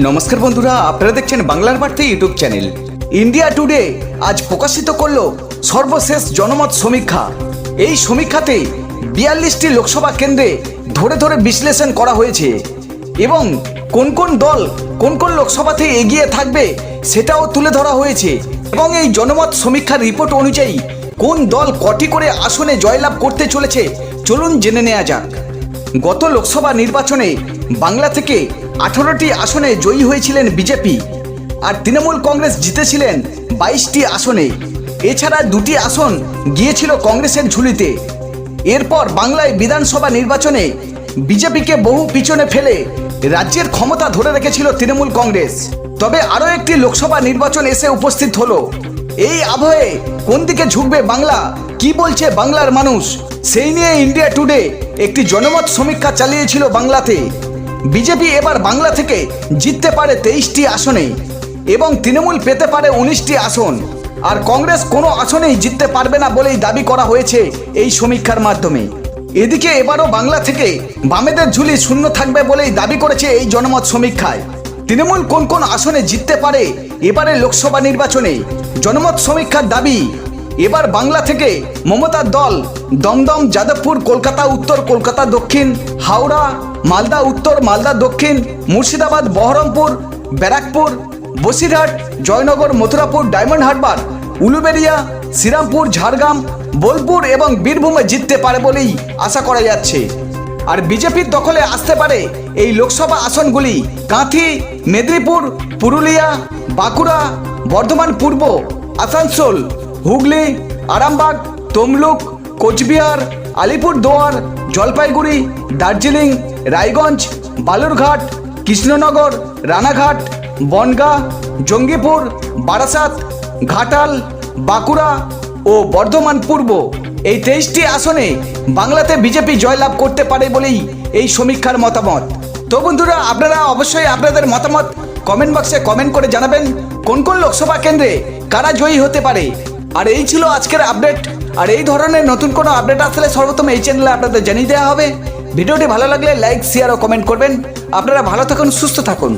নমস্কার বন্ধুরা, আপনারা দেখছেন বাংলার বার্তা ইউটিউব চ্যানেল। ইন্ডিয়া টুডে আজ প্রকাশিত করল সর্বশেষ জনমত সমীক্ষা। এই সমীক্ষাতে বিয়াল্লিশটি লোকসভা কেন্দ্রে ধরে ধরে বিশ্লেষণ করা হয়েছে এবং কোন কোন দল কোন কোন লোকসভাতে এগিয়ে থাকবে সেটাও তুলে ধরা হয়েছে এবং এই জনমত সমীক্ষার রিপোর্ট অনুযায়ী কোন দল কটি করে আসনে জয়লাভ করতে চলেছে চলুন জেনে নেওয়া যাক। গত লোকসভা নির্বাচনে বাংলা থেকে আঠারোটি আসনে জয়ী হয়েছিলেন বিজেপি, আর তৃণমূল কংগ্রেস জিতেছিলেন বাইশটি আসনে। এছাড়া দুটি আসন গিয়েছিল কংগ্রেসের ঝুলিতে। এরপর বাংলায় বিধানসভা নির্বাচনে বিজেপিকে বহু পিছনে ফেলে রাজ্যের ক্ষমতা ধরে রেখেছিল তৃণমূল কংগ্রেস। তবে আরও একটি লোকসভা নির্বাচন এসে উপস্থিত হলো। এই আবহে কোন দিকে ঝুঁকবে বাংলা? কি বলছে বাংলার মানুষ? সেই নিয়ে ইন্ডিয়া টুডে একটি জনমত সমীক্ষা চালিয়েছিল বাংলাতে। বিজেপি এবার বাংলা থেকে জিততে পারে তেইশটি আসনে এবং তৃণমূল পেতে পারে উনিশটি আসন। আর কংগ্রেস কোনো আসনেই জিততে পারবে না বলেই দাবি করা হয়েছে এই সমীক্ষার মাধ্যমে। এদিকে এবারও বাংলা থেকে বামেদের ঝুলি শূন্য থাকবে বলেই দাবি করেছে এই জনমত সমীক্ষায়। তৃণমূল কোন কোন আসনে জিততে পারে এবারে লোকসভা নির্বাচনে? জনমত সমীক্ষার দাবি, এবার বাংলা থেকে মমতার দল দমদম, যাদবপুর, কলকাতা, উত্তর কলকাতা, দক্ষিণ, হাওড়া মালদা উত্তর, মালদা দক্ষিণ, মুর্শিদাবাদ, বহরমপুর, ব্যারাকপুর, বসিরহাট, জয়নগর, মথুরাপুর, ডায়মন্ড হারবার উলুবেরিয়া শ্রীরামপুর, ঝাড়গ্রাম, বোলপুর এবং বীরভূমে জিততে পারে বলেই আশা করা যাচ্ছে। আর বিজেপির দখলে আসতে পারে এই লোকসভা আসনগুলি কাঁথি, মেদিনীপুর, পুরুলিয়া, বাঁকুড়া, বর্ধমান পূর্ব, আসানসোল, হুগলি, আরামবাগ, তমলুক, কোচবিহার, আলিপুরদুয়ার, জলপাইগুড়ি, দার্জিলিং রায়গঞ্জ, বালুরঘাট, কৃষ্ণনগর, রানাঘাট, বনগাঁ, জঙ্গিপুর, বারাসাত, ঘাটাল, বাঁকুড়া ও বর্ধমান পূর্ব। এই তেইশটি আসনে বাংলাতে বিজেপি জয়লাভ করতে পারে বলেই এই সমীক্ষার মতামত। তো বন্ধুরা, আপনারা অবশ্যই আপনাদের মতামত কমেন্ট বক্সে কমেন্ট করে জানাবেন, কোন কোন লোকসভা কেন্দ্রে কারা জয়ী হতে পারে। আর এই ছিল আজকের আপডেট আর এই ধরনের নতুন কোনো আপডেট আসলে সর্বপ্রথম এই চ্যানেলে আপনাদের জানিয়ে দেওয়া হবে। ভিডিওটি ভালো লাগলে লাইক শেয়ার ও কমেন্ট করবেন। আপনারা ভালো থাকুন সুস্থ থাকুন।